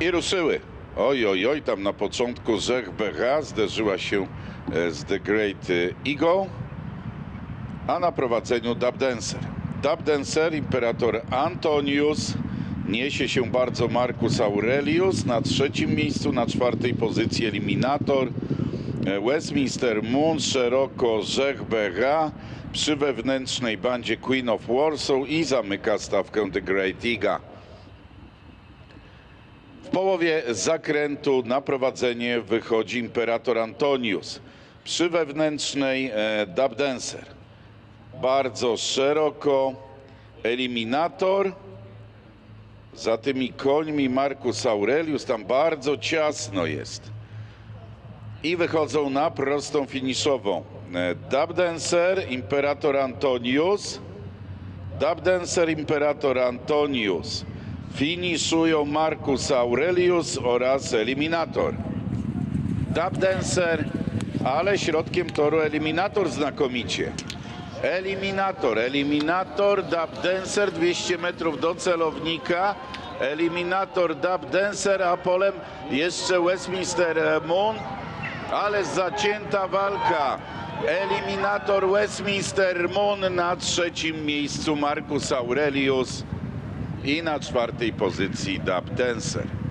I ruszyły. Oj, oj, oj, tam na początku BH zderzyła się e, z The Great Eagle, a na prowadzeniu Dub Dancer. Dub Dancer, imperator Antonius, niesie się bardzo Marcus Aurelius, na trzecim miejscu, na czwartej pozycji Eliminator, e, Westminster Moon, szeroko BH, przy wewnętrznej bandzie Queen of Warsaw i zamyka stawkę The Great Eagle. W połowie zakrętu na prowadzenie wychodzi imperator Antonius. Przy wewnętrznej e, Dub Dancer. Bardzo szeroko eliminator. Za tymi końmi Marcus Aurelius, tam bardzo ciasno jest. I wychodzą na prostą finiszową. E, Dub Dancer, imperator Antonius. Dub Dancer, imperator Antonius. Finiszują Marcus Aurelius oraz Eliminator. Dub Dancer, ale środkiem toru Eliminator znakomicie. Eliminator, Eliminator, Dub Dancer, 200 metrów do celownika. Eliminator, Dub Dancer, a polem jeszcze Westminster Moon, ale zacięta walka. Eliminator Westminster Moon na trzecim miejscu Marcus Aurelius i na czwartej pozycji Dub Dancer.